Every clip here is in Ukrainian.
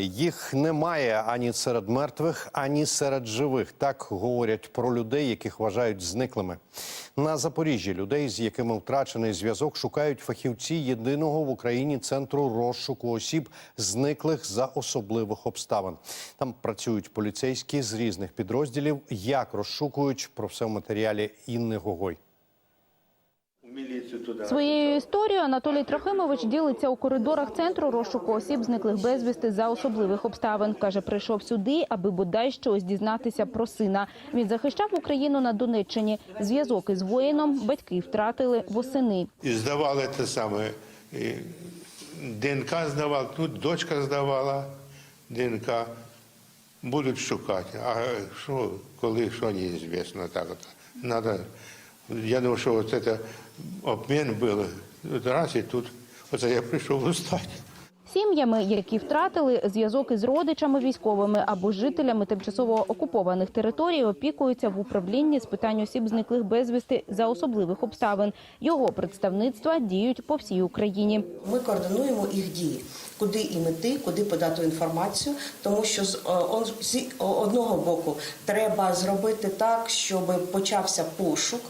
Їх немає ані серед мертвих, ані серед живих. Так говорять про людей, яких вважають зниклими. На Запоріжжі людей, з якими втрачений зв'язок, шукають фахівці єдиного в Україні центру розшуку осіб, зниклих за особливих обставин. Там працюють поліцейські з різних підрозділів. Як розшукують про все в матеріалі Інни Гогой. Своєю історією Анатолій Трохимович ділиться у коридорах центру розшуку осіб, зниклих безвісти за особливих обставин. Каже, прийшов сюди, аби бодай щось дізнатися про сина. Він захищав Україну на Донеччині. Зв'язок із воїном батьки втратили восени. І здавали те саме. І ДНК здавав, тут дочка здавала ДНК. Будуть шукати. А що, коли, що неізвісно. Так от. Надо, я думаю, що от це обмін був. Раз і тут. Оце я прийшов устати. Сім'ями, які втратили зв'язок із родичами військовими або жителями тимчасово окупованих територій, опікуються в управлінні з питань осіб зниклих безвісти за особливих обставин. Його представництва діють по всій Україні. Ми координуємо їх дії, куди їм іти, куди подати інформацію, тому що з е, он- з одного боку треба зробити так, щоб почався пошук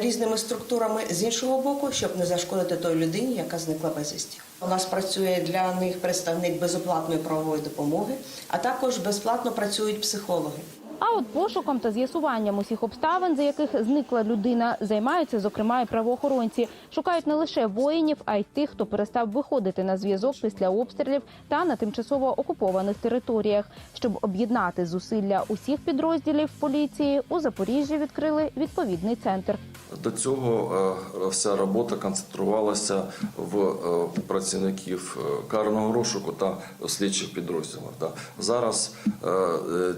різними структурами, з іншого боку, щоб не зашкодити той людині, яка зникла безвісті. У нас працює для них представник безоплатної правової допомоги, а також безплатно працюють психологи. А от пошуком та з'ясуванням усіх обставин, за яких зникла людина, займаються зокрема і правоохоронці. Шукають не лише воїнів, а й тих, хто перестав виходити на зв'язок після обстрілів та на тимчасово окупованих територіях. Щоб об'єднати зусилля усіх підрозділів поліції, у Запоріжжі відкрили відповідний центр. До цього е, вся робота концентрувалася в е, працівників е, карного розшуку та слідчих підрозділів. Зараз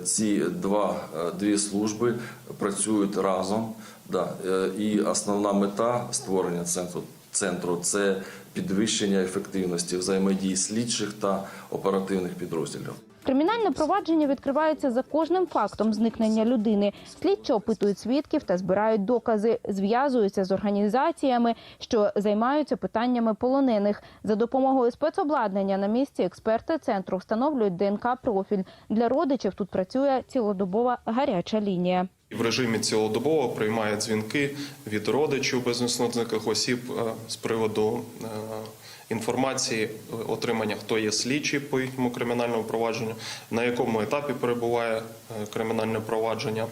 ці два, е, дві служби працюють разом. да. Е, І основна мета створення центру центру це підвищення ефективності взаємодії слідчих та оперативних підрозділів. Кримінальне провадження відкривається за кожним фактом зникнення людини. Слідчі опитують свідків та збирають докази, зв'язуються з організаціями, що займаються питаннями полонених. За допомогою спецобладнання на місці експерти центру встановлюють ДНК профіль. Для родичів тут працює цілодобова гаряча лінія. В режимі цілодобово приймає дзвінки від родичів безвісно зниклих осіб е, з приводу е, інформації е, отримання, хто є слідчий по їхньому кримінальному провадженню, на якому етапі перебуває е, кримінальне провадження,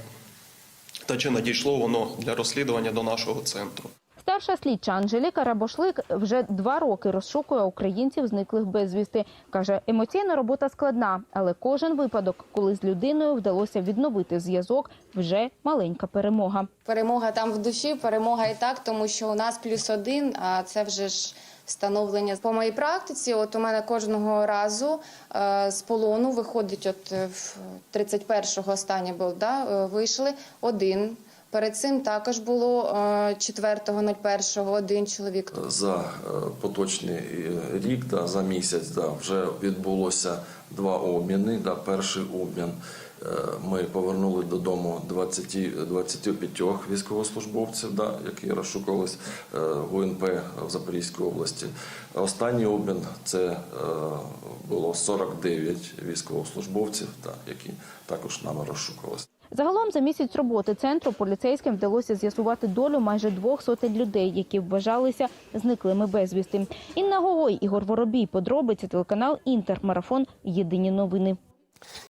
та чи надійшло воно для розслідування до нашого центру. Старша слідча Анжеліка Рабошлик вже два роки розшукує українців, зниклих безвісти. Каже, емоційна робота складна, але кожен випадок, коли з людиною вдалося відновити зв'язок, вже маленька перемога. Перемога там в душі, перемога і так, тому що у нас плюс один, а це вже ж встановлення. По моїй практиці, от у мене кожного разу е, з полону виходить, от е, в 31-го останнє був, да, е, вийшли один. Перед цим також було е, 4.01 один чоловік. За е, поточний е, рік, да, за місяць, да, вже відбулося два обміни. Да, перший обмін е, ми повернули додому 20, 25 військовослужбовців, да, які розшукувались е, в УНП в Запорізькій області. Останній обмін це е, було 49 військовослужбовців, да, які також нами розшукувалися. Загалом за місяць роботи центру поліцейським вдалося з'ясувати долю майже двох сотень людей, які вважалися зниклими безвісти. Інна Гогой, Ігор Воробій, подробиці телеканал Інтермарафон. Єдині новини.